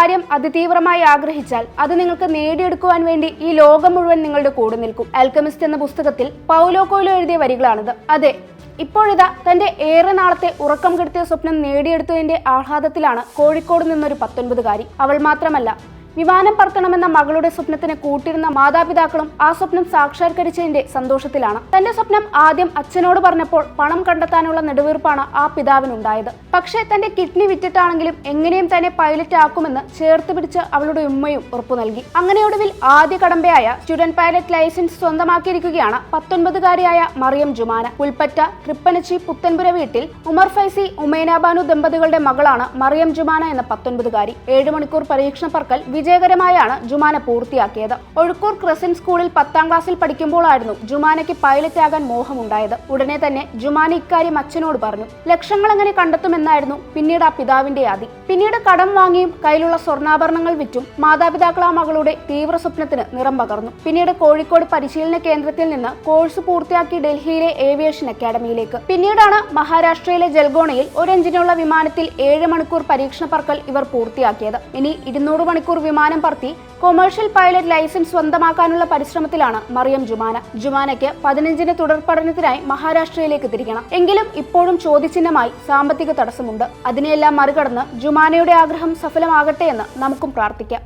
കാര്യം അതിതീവ്രമായി ആഗ്രഹിച്ചാൽ അത് നിങ്ങൾക്ക് നേടിയെടുക്കുവാൻ വേണ്ടി ഈ ലോകം മുഴുവൻ നിങ്ങളുടെ കൂടെ നിൽക്കും. അൽക്കമിസ്റ്റ് എന്ന പുസ്തകത്തിൽ പൗലോ കോയിലോ എഴുതിയ വരികളാണിത്. അതെ ഇപ്പോഴിതാ തന്റെ ഏറെ നാളത്തെ ഉറക്കം കെടുത്തിയ സ്വപ്നം നേടിയെടുത്തതിന്റെ ആഹ്ലാദത്തിലാണ് കോഴിക്കോട് നിന്നൊരു പത്തൊൻപതുകാരി അവൾ മാത്രമല്ല വിമാനം പറത്തണമെന്ന മകളുടെ സ്വപ്നത്തിന് കൂട്ടിരുന്ന മാതാപിതാക്കളും ആ സ്വപ്നം സാക്ഷാത്കരിച്ചതിന്റെ സന്തോഷത്തിലാണ്. തന്റെ സ്വപ്നം ആദ്യം അച്ഛനോട് പറഞ്ഞപ്പോൾ പണം കണ്ടെത്താനുള്ള നെടുവീർപ്പാണ് ആ പിതാവിനുണ്ടായത്. പക്ഷേ തന്റെ കിഡ്നി വിറ്റിട്ടാണെങ്കിലും എങ്ങനെയും തന്നെ പൈലറ്റ് ആക്കുമെന്ന് ചേർത്ത് പിടിച്ച് അവളുടെ ഉമ്മയും ഉറപ്പു നൽകി. അങ്ങനെ ഒടുവിൽ ആദ്യ കടമ്പയായ സ്റ്റുഡന്റ് പൈലറ്റ് ലൈസൻസ് സ്വന്തമാക്കിയിരിക്കുകയാണ് പത്തൊൻപതുകാരിയായ മറിയം ജുമാന. പുൽപ്പറ്റ തൃപ്പനച്ചി പുത്തൻപുര വീട്ടിൽ ഉമർ ഫൈസി ഉമേനാബാനു ദമ്പതികളുടെ മകളാണ് മറിയം ജുമാന എന്ന പത്തൊൻപതുകാരി. ഏഴ് മണിക്കൂർ പരീക്ഷണ പറക്കൽ വിജയകരമായാണ് ജുമാന പൂർത്തിയാക്കിയത്. ഒഴുക്കൂർ ക്രസൻ സ്കൂളിൽ പത്താം ക്ലാസ്സിൽ പഠിക്കുമ്പോഴായിരുന്നു ജുമാനയ്ക്ക് പൈലറ്റ് ആകാൻ മോഹമുണ്ടായത്. ഉടനെ തന്നെ ജുമാന ഇക്കാര്യം അച്ഛനോട് പറഞ്ഞു. ലക്ഷങ്ങൾ എങ്ങനെ കണ്ടെത്തുമെന്നായിരുന്നു പിന്നീട് ആ പിതാവിന്റെ ആദി. പിന്നീട് കടം വാങ്ങിയും കയ്യിലുള്ള സ്വർണാഭരണങ്ങൾ വിറ്റും മാതാപിതാക്കൾ ആ മകളുടെ തീവ്ര സ്വപ്നത്തിന് നിറം പകർന്നു. പിന്നീട് കോഴിക്കോട് പരിശീലന കേന്ദ്രത്തിൽ നിന്ന് കോഴ്സ് പൂർത്തിയാക്കി ഡൽഹിയിലെ ഏവിയേഷൻ അക്കാദമിയിലേക്ക്. പിന്നീടാണ് മഹാരാഷ്ട്രയിലെ ജൽഗോണയിൽ ഒരു എഞ്ചിനുള്ള വിമാനത്തിൽ ഏഴ് മണിക്കൂർ പരീക്ഷണ പറക്കൽ ഇവർ പൂർത്തിയാക്കിയത്. ഇനി ഇരുന്നൂറ് മണിക്കൂർ വിമാനം പറത്തി കൊമേഴ്ഷ്യൽ പൈലറ്റ് ലൈസൻസ് സ്വന്തമാക്കാനുള്ള പരിശ്രമത്തിലാണ് മറിയം ജുമാന. ജുമാനയ്ക്ക് പതിനഞ്ചിന് തുടർ പഠനത്തിനായി മഹാരാഷ്ട്രയിലേക്ക് തിരിക്കണം എങ്കിലും ഇപ്പോഴും ചോദ്യചിഹ്നമായി സാമ്പത്തിക തടസ്സമുണ്ട്. അതിനെയെല്ലാം മറികടന്ന് ജുമാനയുടെ ആഗ്രഹം സഫലമാകട്ടെ എന്ന് നമുക്കും പ്രാർത്ഥിക്കാം.